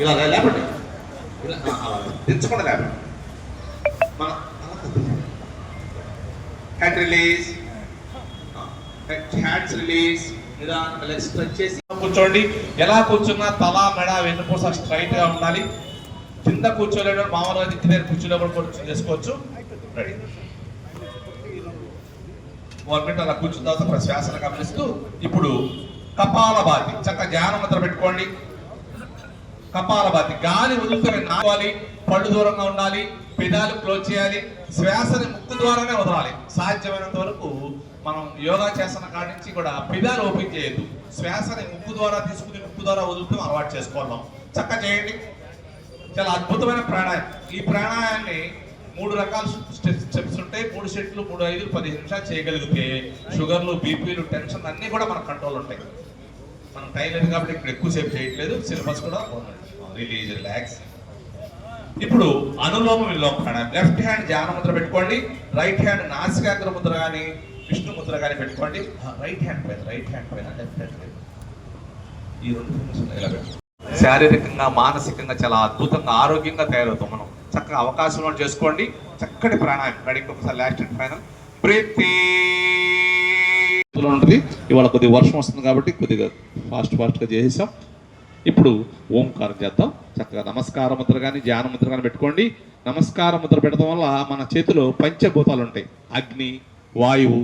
ఇలా లేపండి. ఇలా దించకుండా లేపండి. మన హెడ్ రిలీజ్ హ్యాండ్స్ రిలీజ్ నిదానంగా స్ట్రెచ్ చేసి కూర్చోండి. ఎలా కూర్చున్నా తల మెడ వెన్నుపూస స్ట్రైట్గా ఉండాలి. కింద కూర్చోలేడు మామూలుగా దిక్కు దగ్గర కూడా కూర్చొని చేసుకోవచ్చు. వన్ మినిట్ అలా కూర్చున్న తర్వాత శ్వాసను గమనిస్తూ ఇప్పుడు కపాలభాతి చక్క ధ్యానం ముద్ర పెట్టుకోండి. కపాలభాతి గాలి వదులుతూ నావాలి పళ్ళు దూరంగా ఉండాలి పెదాలు క్లోజ్ చేయాలి శ్వాసని ముక్కు ద్వారానే వదలాలి. సాధ్యమైనంత వరకు మనం యోగా చేస్తున్న కాడి నుంచి కూడా పెదాలు ఓపెన్ చేయొద్దు. శ్వాసని ముక్కు ద్వారా తీసుకుని ముక్కు ద్వారా వదులుతూ అలవాటు చేసుకోవాలి చక్క చేయండి. చాలా అద్భుతమైన ప్రాణాయామం. ఈ ప్రాణాయాన్ని మూడు రకాల స్టెప్స్ స్టెప్స్ ఉంటాయి. మూడు సెట్లు మూడు ఐదు పదిహేను నిమిషాలు చేయగలిగితే షుగర్లు బీపీలు టెన్షన్ అన్నీ కూడా మన కంట్రోల్ ఉంటాయి. మనం టైం లేదు కాబట్టి ఇక్కడ ఎక్కువసేపు చేయట్లేదు సిలబస్ కూడా రిలీజ్ రిలాక్స్. ఇప్పుడు అనులోమ విలోమ ప్రాణాయం. లెఫ్ట్ హ్యాండ్ ధ్యాన ముద్ర పెట్టుకోండి రైట్ హ్యాండ్ నాసికాగ్ర ముద్ర కానీ విష్ణు ముద్ర కానీ పెట్టుకోండి. రైట్ హ్యాండ్ పైన రైట్ హ్యాండ్ పైన లెఫ్ట్ హ్యాండ్ పైన. ఈ రెండు fingers ఇలా పెట్టుకోండి. శారీరకంగా మానసికంగా చాలా అద్భుతంగా ఆరోగ్యంగా తయారవుతాం మనం. చక్కగా అవకాశం చేసుకోండి. చక్కటి ప్రాణాయం. రెడీ ఒకసారి లాస్ట్ అండ్ ఫైనల్ బ్రీత్ ఉంటుంది. ఇవాళ కొద్దిగా వర్షం వస్తుంది కాబట్టి కొద్దిగా ఫాస్ట్ ఫాస్ట్గా చేసేసాం. ఇప్పుడు ఓంకారం చేద్దాం. చక్కగా నమస్కార ముద్ర కానీ ధ్యాన ముద్ర కానీ పెట్టుకోండి. నమస్కార ముద్ర పెట్టడం వల్ల మన చేతిలో పంచభూతాలు ఉంటాయి. అగ్ని వాయువు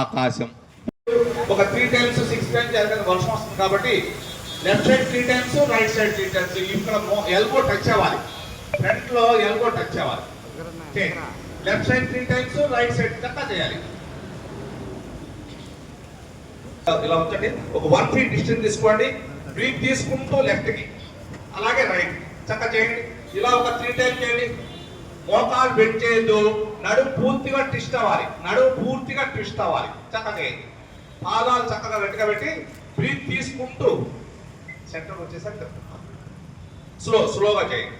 ఆకాశం. ఒక త్రీ టైమ్స్ సిక్స్ టైమ్స్ జరగని వర్షం వస్తుంది కాబట్టి left side three times right side three times ఇక్కడ ఎల్బో టచ్ అవ్వాలి. ఫ్రంట్లో ఎల్బో టచ్ అవ్వాలి. Left side three times right side చక్కగా చేయాలి. ఇలా ఉంచండి. ఒక వన్ ఫీట్ డిస్టెన్స్ తీసుకోండి. బ్రీత్ తీసుకుంటూ లెఫ్ట్కి. అలాగే రైట్ చక్కగా చేయండి. ఇలా ఒక త్రీ టైమ్స్ చేయండి. మోకాలు బెండ్ చేయొద్దు. నడుము పూర్తిగా ట్విస్ట్ అవ్వాలి. నడుము పూర్తిగా ట్విస్ట్ అవ్వాలి. చక్కగా చేయండి. పాదాలు చక్కగా వెంటగా పెట్టి బ్రీత్ తీసుకుంటూ సెంటర్ వచ్చేసరికి స్లో స్లోగా చేయండి.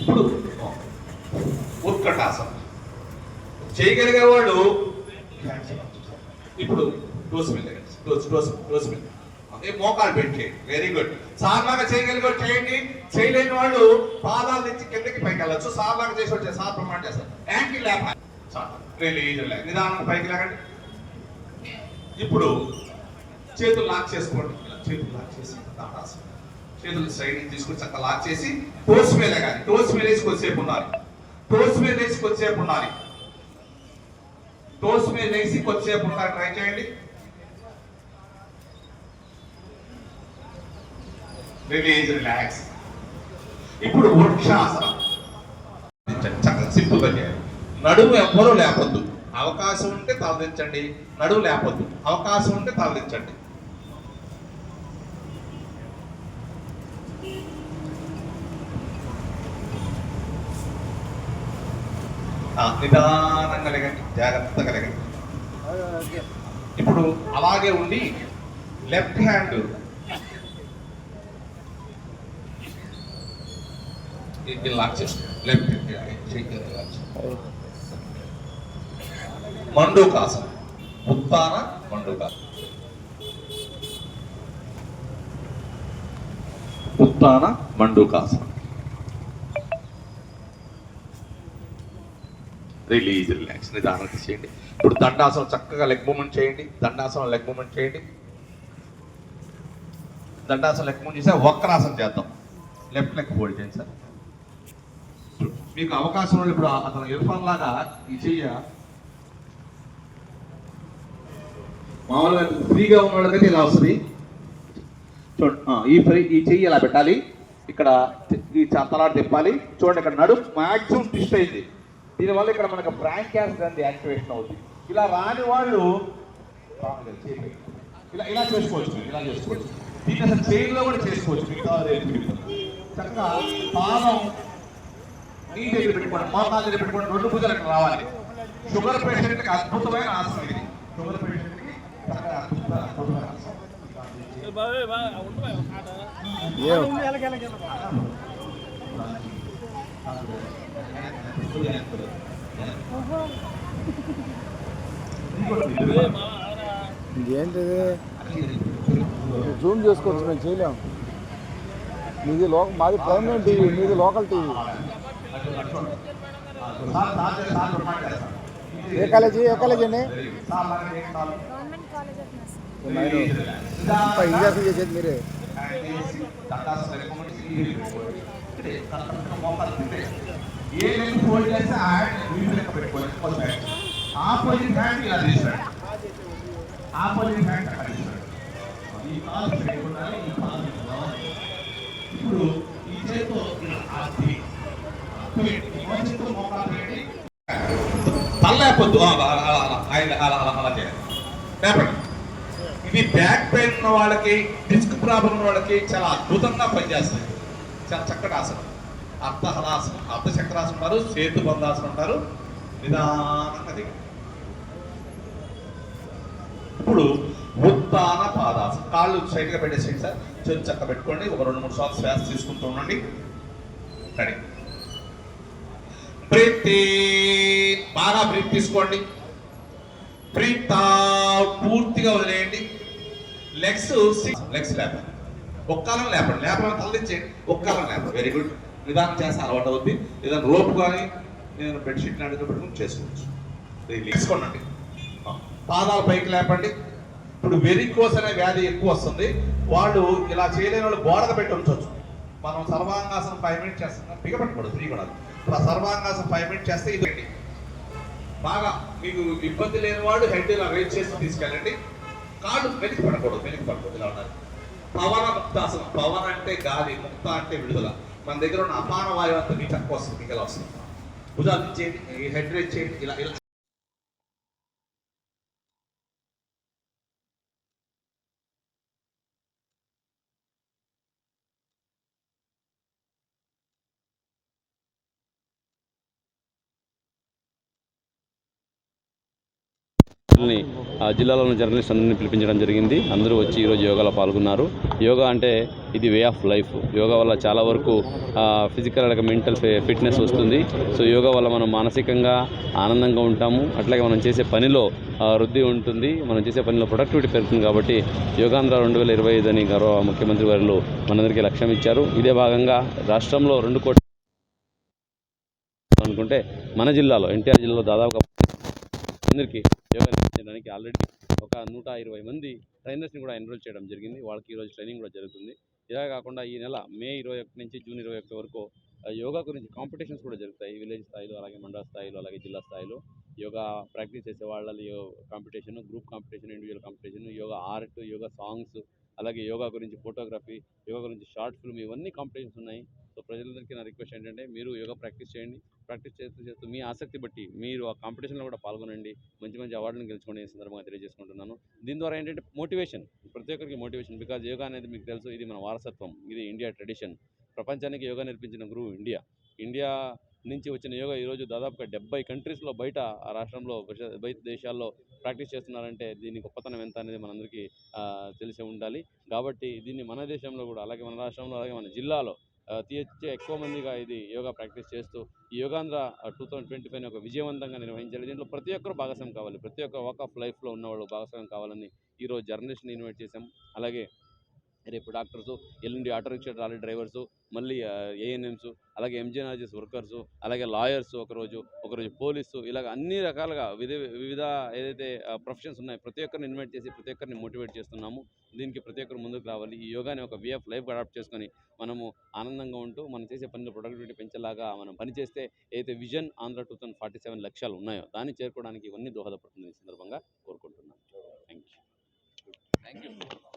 ఇప్పుడు ఉత్కటాసనం చేయగలిగే వాళ్ళు ఇప్పుడు డోసు మీద డోస్ డోస్ మీద అదే మోకాలు పెట్టి వెరీ గుడ్ సార్లాగా చేయగలిగే చేయండి. చేయలేని వాళ్ళు పాదాలు తెచ్చి కిందకి పైకి వెళ్ళచ్చు. సార్లాగా చేసి వచ్చే సార్ ప్రమాణం చేస్తారు. యాంకిల్ లేప నిదానం పైకి లేకండి ఇప్పుడు చేతులు లాక్ చేసుకోండి. ఇలా చేతులు లాక్ చేసి చేతులు సైడ్ తీసుకొని చక్కగా లాక్ చేసి టోస్ మీద కానీ టోస్ మీద వేసి కొద్దిసేపు ఉండాలి. టోస్ మీద వేసి కొద్దిసేపు ఉండాలి. టోస్ మీద వేసి కొద్దిసేపు ఉంటారు ట్రై చేయండి. రిలీజ్ రిలాక్స్ ఇప్పుడు వృక్షాసనం. చక్కగా సింపుల్గా చేయాలి నడుము ఎవ్వరూ లేపొద్దు. అవకాశం ఉంటే తలదించండి. నడువు లేపొద్దు. అవకాశం ఉంటే తలదించండి. నిదానం కలగండి జాగ్రత్త కలగండి ఇప్పుడు అలాగే ఉండి లెఫ్ట్ హ్యాండ్ ఇది లాక్ చేసుకోండి లెఫ్ట్ మండూకాసనం ఉత్తాన మండూకాసనం ఉత్తాన మండూకాసనం రిలీజ్ రిలాక్స్ నిదానం చేయండి. ఇప్పుడు దండాసనం చక్కగా లెగ్ మూమెంట్ చేయండి. దండాసనం లెగ్ మూమెంట్ చేయండి. దండాసనం లెగ్ మూమెంట్ చేస్తే వక్రాసనం చేద్దాం. లెఫ్ట్ లెగ్ హోల్డ్ చేయండి సార్. మీకు అవకాశం ఉన్నప్పుడు ఇప్పుడు అతను ఇర్ఫాన్ లాగా ఈ చెయ్య మామూలుగా ఫ్రీగా ఉన్న ఇలా వస్తుంది. చూడండి ఈ ఫ్రీ ఈ చెయ్యి ఇలా పెట్టాలి? ఇక్కడ ఈ తలాడు తిప్పాలి. చూడండి ఇక్కడ నడుపు మాక్సిమం ట్విస్ట్ అయింది. దీనివల్ల ఇక్కడ మనకు బ్రాంక్ క్యాన్స్ గ్రంథి యాక్టివేషన్ అవుతుంది ఇలా రాని వాళ్ళు ఇలా ఇలా చేసుకోవచ్చు ఇలా చేసుకోవచ్చు దీన్ని అసలు చైన్లో కూడా చేసుకోవచ్చు మిగతా. చక్కగా పాదం నీ దగ్గర పెట్టుకోండి మోకాల దగ్గర పెట్టుకోండి రెండు భుజాలు ఇక్కడ రావాలి షుగర్ పేషెంట్కి అద్భుతమైన ఆసనం ఇది షుగర్ పేషెంట్కి చక్కగా అద్భుత- అద్భుతమైన ఆసనం ఏంటిది జూమ్ చేసుకోవచ్చు మేము చేయలేము మీది లో మాది ప్రైమరీ టీవీ మీది లోకల్ టీవీ ఏ కాలేజీ ఏ కాలేజీ అండి గవర్నమెంట్ కాలేజ్ ఆఫ్ నర్సింగ్ మీరు ఇంజాక్షన్ చేసేది మీరే ఏ లెగ్ ఫోల్డ్ చేస్తే ఆ హ్యాండ్ వీపు లెక్క పెట్టుకోవాలి. ఫస్ట్ హ్యాండ్ ఆపోజిట్ హ్యాండ్ ఇలా తీస్తాడు. ఆపోజిట్ హ్యాండ్ అక్కడ తీస్తాడు. ఈ కాలు పెట్టుకుంటారు ఈ కాలు ఇప్పుడు ఈ చేతితో ఇలా ఆపి మోకాలు పెట్టి తల లేపొద్దు. అలా అలా అలా చేయాలి. లేపండి. ఇది బ్యాక్ పెయిన్ ఉన్న వాళ్ళకి డిస్క్ ప్రాబ్లం ఉన్న వాళ్ళకి చాలా అద్భుతంగా పనిచేస్తుంది చాలా చక్కటి ఆసనం. అర్థ అర్ధచక్రాసనం అర్థ ఉంటారు సేతు బంధాసనం ఉంటారు నిదానంగా ఇప్పుడు ఉత్తాన పాదాసనం. కాళ్ళు సైడ్గా పెట్టేసేయండి సార్. చేతి చక్క పెట్టుకోండి. ఒక రెండు మూడు సార్లు శ్వాస తీసుకుంటూ ఉండండి. రెడీ. ప్రీతి బాగా బ్రీత్ తీసుకోండి. ప్రీత పూర్తిగా వదిలేయండి. లెగ్స్ లెగ్స్ లేపండి. ఒక్కలం లేపండి. లేపడం తల్లించేయండి ఒక్కలం లేపండి. Very good. నిదానం చేస్తే అలవాటు అవుద్ది. ఏదైనా రోప్ కానీ నేను బెడ్షీట్ లాంటిది పెట్టుకుని చేసుకోవచ్చు. తీసుకోండి. పాదాలు పైకి లేపండి. ఇప్పుడు వెరికోస్ అనే వ్యాధి ఎక్కువ వస్తుంది. వాళ్ళు ఇలా చేయలేని వాళ్ళు గోడకు పెట్టి ఉంచవచ్చు. మనం సర్వాంగాసనం ఫైవ్ మినిట్స్ చేస్తున్నాం బిగపట్టకూడదు ఫ్రీ కూడా. ఇప్పుడు ఆ సర్వాంగాసనం ఫైవ్ మినిట్స్ చేస్తే ఇది బాగా మీకు ఇబ్బంది లేని వాడు హెడ్ ఇలా రేజ్ చేసి తీసుకెళ్ళండి. కాళ్ళు వెనక్కి పడకూడదు వెనక్కి పడకూడదు ఇలా ఉండాలి. పవన ముక్తాసనం. పవన అంటే గాలి ముక్త అంటే విడుదల. మన దగ్గర ఉన్న అపాన వాయువు అంతా మీ తక్కువ వస్తుంది మీకు ఎలా వస్తుంది. భుజాలు చేయండి హెడ్ రేజ్ చేయండి ఇలా ఇలా. ని ఆ జిల్లాలో ఉన్న జర్నలిస్ట్ అందరినీ పిలిపించడం జరిగింది. అందరూ వచ్చి ఈరోజు యోగాలో పాల్గొన్నారు. యోగా అంటే ఇది వే ఆఫ్ లైఫ్. యోగా వల్ల చాలా వరకు ఫిజికల్ అలాగే మెంటల్ ఫిట్నెస్ వస్తుంది. సో యోగా వల్ల మనం మానసికంగా ఆనందంగా ఉంటాము. అట్లాగే మనం చేసే పనిలో వృద్ధి ఉంటుంది. మనం చేసే పనిలో ప్రొడక్టివిటీ పెరుగుతుంది కాబట్టి యోగాంధ్ర రెండు వేల ఇరవై ఐదు అని గౌరవ ముఖ్యమంత్రి వారు మనందరికీ లక్ష్యం ఇచ్చారు. ఇదే భాగంగా రాష్ట్రంలో రెండు కోట్ల అనుకుంటే మన జిల్లాలో ఎన్టీఆర్ జిల్లాలో దాదాపుగా అందరికీ యోగా నేర్పించడానికి ఆల్రెడీ ఒక నూట ఇరవై మంది ట్రైనర్స్ని కూడా ఎన్రోల్ చేయడం జరిగింది. వాళ్ళకి ఈరోజు ట్రైనింగ్ కూడా జరుగుతుంది. ఇలా కాకుండా ఈ నెల మే ఇరవై ఒకటి నుంచి జూన్ ఇరవై ఒకటి వరకు యోగా గురించి కాంపిటీషన్స్ కూడా జరుగుతాయి. విలేజ్ స్థాయిలో అలాగే మండల స్థాయిలో అలాగే జిల్లా స్థాయిలో యోగా ప్రాక్టీస్ చేసే వాళ్ళ competition group competition individual competition yoga art yoga songs అలాగే యోగా గురించి ఫోటోగ్రఫీ యోగా గురించి షార్ట్ ఫిల్మ్ ఇవన్నీ కాంపిటీషన్స్ ఉన్నాయి. సో ప్రజలందరికీ నా రిక్వెస్ట్ ఏంటంటే మీరు యోగా ప్రాక్టీస్ చేయండి. ప్రాక్టీస్ చేస్తూ చేస్తూ మీ ఆసక్తి బట్టి మీరు ఆ కాంపిటీషన్లో కూడా పాల్గొనండి. మంచి మంచి అవార్డులను గెలుచుకోండి ఈ సందర్భంగా తెలియజేసుకుంటున్నాను. దీని ద్వారా ఏంటంటే మోటివేషన్ ప్రతి ఒక్కరికి మోటివేషన్. బికాజ్ యోగా అనేది మీకు తెలుసు ఇది మన వారసత్వం ఇది ఇండియా ట్రెడిషన్. ప్రపంచానికి యోగా నేర్పించిన గురువు ఇండియా. ఇండియా నుంచి వచ్చిన యోగా ఈరోజు దాదాపుగా డెబ్బై కంట్రీస్లో బయట ఆ రాష్ట్రంలో బయట దేశాల్లో ప్రాక్టీస్ చేస్తున్నారంటే దీని గొప్పతనం ఎంత అనేది మనందరికీ తెలిసి ఉండాలి. కాబట్టి దీన్ని మన దేశంలో కూడా అలాగే మన రాష్ట్రంలో అలాగే మన జిల్లాలో తీర్చే ఎక్కువ మందిగా ఇది యోగా ప్రాక్టీస్ చేస్తూ ఈ Yogandhra two thousand twenty five ఒక విజయవంతంగా నిర్వహించాలి దీంట్లో ప్రతి ఒక్కరు భాగస్వామి కావాలి. ప్రతి ఒక్క వాక్ ఆఫ్ లైఫ్లో ఉన్నవాళ్ళు భాగస్వామి కావాలని ఈరోజు జర్నలిస్ట్ని ఇన్వైట్ చేశాం. అలాగే రేపు డాక్టర్సు ఎల్లుండి ఆటో రిక్షా ట్రాలీ డ్రైవర్సు మళ్ళీ ఏఎన్ఎంస్ అలాగే ఎంజీఎన్ఆర్జీఎస్ వర్కర్సు అలాగే లాయర్స్ ఒకరోజు ఒకరోజు పోలీసు ఇలాగ అన్ని రకాలుగా వివిధ వివిధ ఏదైతే ప్రొఫెషన్స్ ఉన్నాయో ప్రతి ఒక్కరిని ఇన్వైట్ చేసి ప్రతి ఒక్కరిని మోటివేట్ చేస్తున్నాము. దీనికి ప్రతి ఒక్కరు ముందుకు రావాలి. ఈ యోగాని ఒక వే ఆఫ్ లైఫ్ అడాప్ట్ చేసుకొని మనము ఆనందంగా ఉంటూ మనం చేసే పనిలో ప్రొడక్టివిటీ పెంచేలాగా మనం పనిచేస్తే ఏదైతే vision Andhra two thousand forty seven లక్ష్యాలు ఉన్నాయో దాన్ని చేరుకోవడానికి ఇవన్నీ దోహదపడుతుంది ఈ సందర్భంగా కోరుకుంటున్నాను. Thank you thank you